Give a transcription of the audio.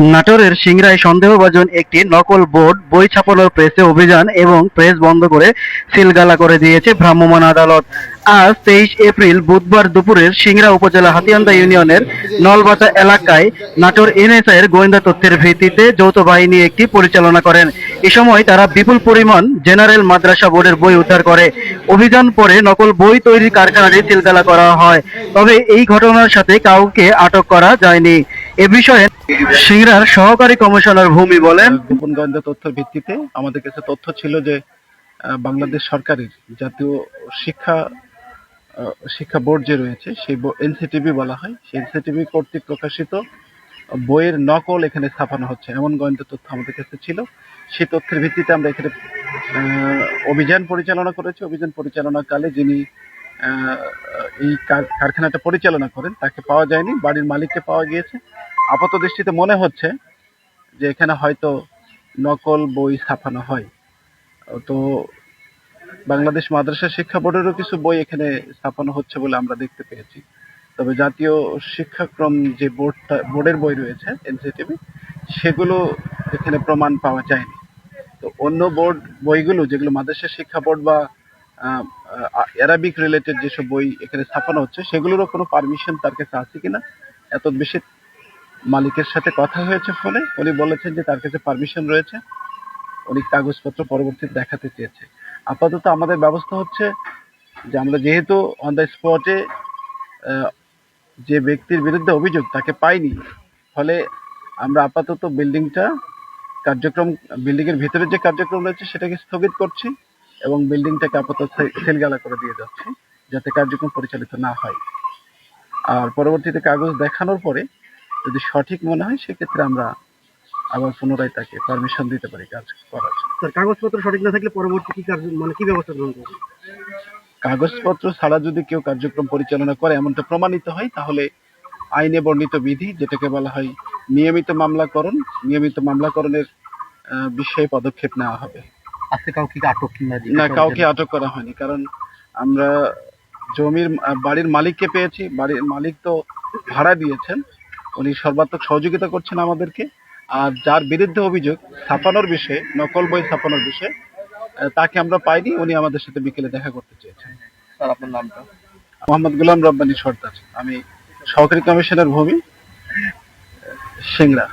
নাটোরের সিংড়ায় সন্দেহভাজন একটি নকল বোর্ড বই ছাপানোর প্রেসে অভিযান এবং প্রেস বন্ধ করে সিলগালা করে দিয়েছে ভ্রাম্যমাণ আদালত। আজ তেইশ এপ্রিল বুধবার দুপুরের সিংড়া উপজেলা হাতিয়ান্দা ইউনিয়নের নলবাতা এলাকায় নাটোর এনএসআই এর গোয়েন্দা তথ্যের ভিত্তিতে যৌথ বাহিনী একটি পরিচালনা করেন। এ সময় তারা বিপুল পরিমাণ জেনারেল মাদ্রাসা বোর্ডের বই উদ্ধার করে। অভিযান পরে নকল বই তৈরির কারখানাটি সিলগালা করা হয়। তবে এই ঘটনার সাথে কাউকে আটক করা যায়নি। এ বিষয়ে সিংড়ার সহকারী কমিশনার ভূমি বলেন গোপন গোয়েন্দা তথ্যের ভিত্তিতে আমাদের কাছে তথ্য ছিল যে বাংলাদেশ সরকারের জাতীয় শিক্ষা শিক্ষা বোর্ড যে রয়েছে, সেই এনসিটিভি বলা হয়, সেই এনসিটিভি কর্তৃক প্রকাশিত বইয়ের নকল এখানে ছাপানো হচ্ছে। এমন গোয়েন্দা তথ্য আমাদের কাছে ছিল। সেই তথ্যের ভিত্তিতে আমরা এখানে অভিযান পরিচালনা করেছি। অভিযান পরিচালনাকালে যিনি এই কারখানাটা পরিচালনা করেন। তাকে পাওয়া যায়নি, বাড়ির মালিককে পাওয়া গিয়েছে। আপাত দৃষ্টিতে মনে হচ্ছে যে এখানে হয়তো নকল বই ছাপানো হয়। তো বাংলাদেশ মাদ্রাসা শিক্ষা বোর্ডেরও কিছু বই এখানে ছাপানো হচ্ছে বলে আমরা দেখতে পেয়েছি। তবে জাতীয় শিক্ষাক্রম যে বোর্ডটা, বোর্ডের বই রয়েছে, এনসিটিভি, সেগুলো এখানে প্রমাণ পাওয়া যায়নি। তো অন্য বোর্ড, বইগুলো যেগুলো মাদ্রাসা শিক্ষা বোর্ড বা অ্যারাবিক রিলেটেড যেসব বই এখানে ছাপানো হচ্ছে, সেগুলোরও কোনো পারমিশন তার কাছে আছে কিনা? এত বেশি মালিকের সাথে কথা হয়েছে ফোনে, উনি বলেছেন যে তার কাছে পারমিশন রয়েছে, উনি কাগজপত্র পরবর্তীতে দেখাতে চেয়েছে। আপাতত আমাদের ব্যবস্থা হচ্ছে যে আমরা যেহেতু অন দ্য স্পটে যে ব্যক্তির বিরুদ্ধে অভিযোগ তাকে পাইনি, ফলে আমরা আপাতত বিল্ডিংটা কার্যক্রম বিল্ডিংয়ের ভিতরে যে কার্যক্রম রয়েছে সেটাকে স্থগিত করছি। এবং বিল্ডিংটাকে আপাতত সেলগালা করে দিয়ে যাচ্ছি যাতে কার্যক্রম পরিচালিত না হয়। আর পরবর্তীতে কাগজ দেখানোর পরে যদি সঠিক মনে হয় সেক্ষেত্রে আমরা আবার পুনরায় তাকে পারমিশন দিতে পারি কাজ করার। স্যার কাগজপত্র সঠিক না থাকলে পরবর্তী কি কাজ মানে কি ব্যবস্থা গ্রহণ করবে কাগজপত্র ছাড়া যদি কেউ কার্যক্রম পরিচালনা করে এমনটা প্রমাণিত হয় তাহলে আইনে বর্ণিত বিধি যেটাকে বলা হয় নিয়মিত মামলাকরণ নিয়মিত মামলাকরণের বিষয়ে পদক্ষেপ নেওয়া হবে। আজকে কাউকে আটক না কাউকে আটক করা হয়নি কারণ আমরা জমির বাড়ির মালিককে পেয়েছি বাড়ির মালিক তো ভাড়া দিয়েছেন উনি সর্বাত্মক সহযোগিতা করছেন আমাদেরকে আর যার বিরুদ্ধে অভিযোগ ছাপানোর বিষয়ে নকল বই ছাপানোর বিষয়ে তাকে আমরা পাইনি উনি আমাদের সাথে বিকেলে দেখা করতে চেয়েছেন। স্যার আপনার নামটা? মোহাম্মদ গোলাম রব্বানী সর্দার আমি সহকারী কমিশনার ভূমি সিংড়া।